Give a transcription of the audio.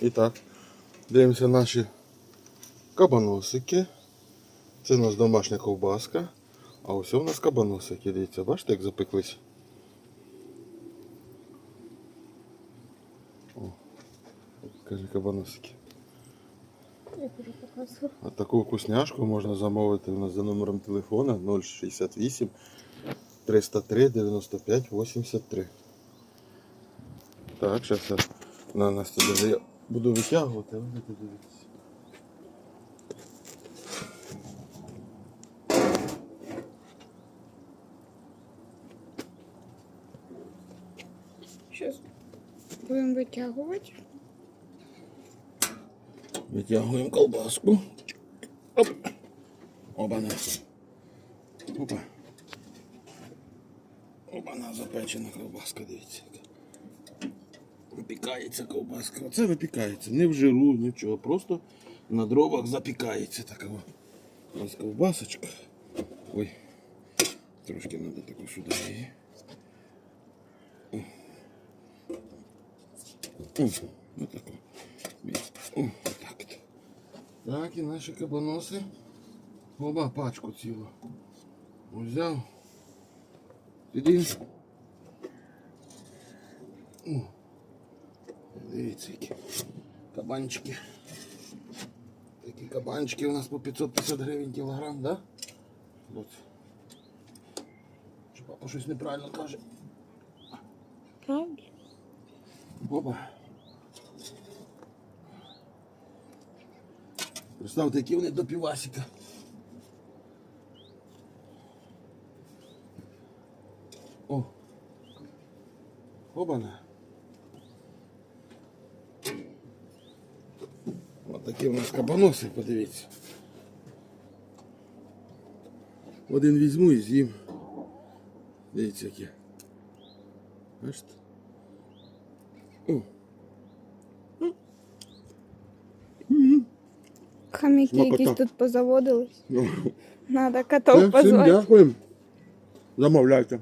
І так, дивимося наші кабаносики. Це у нас домашня ковбаска. А ось у нас кабаносики. Дивіться, бачите, як запеклись? О, кажи кабаносики. А таку вкусняшку можна замовити у нас за номером телефона 068 303 95 83. Так, зараз на Настя даже я буду витягувати, а ви. Зараз будемо витягувати. Витягуємо колбаску. Оп. Оба-на. Опа. Оба-на, запечена ковбаска, дивіться. Випікається ковбаска. Оце випікається. Не в жиру, нічого. Просто на дровах запікається така. о. Ось ковбасочка. Ой. Трошки треба таку сюди її. О. О, отаку. О, отак. от. Так, і наші кабаноси. Оба пачку цілу. Взяв. Один. О. Дивіться, які кабанчики. Такі кабанчики у нас по 550 гривень кілограм, да? От. Що папа щось неправильно каже. Правда? Опа. Представте, які вони до півасика. О. Обана. Ось такі у нас кабаноси, подивіться. Один візьму і з'їм. Дивіться, які. Бачите? О. Хаміки Смакота. якісь тут позаводились. Ну. Надо Все, котов всім позвати. дякуємо. Замовляйте.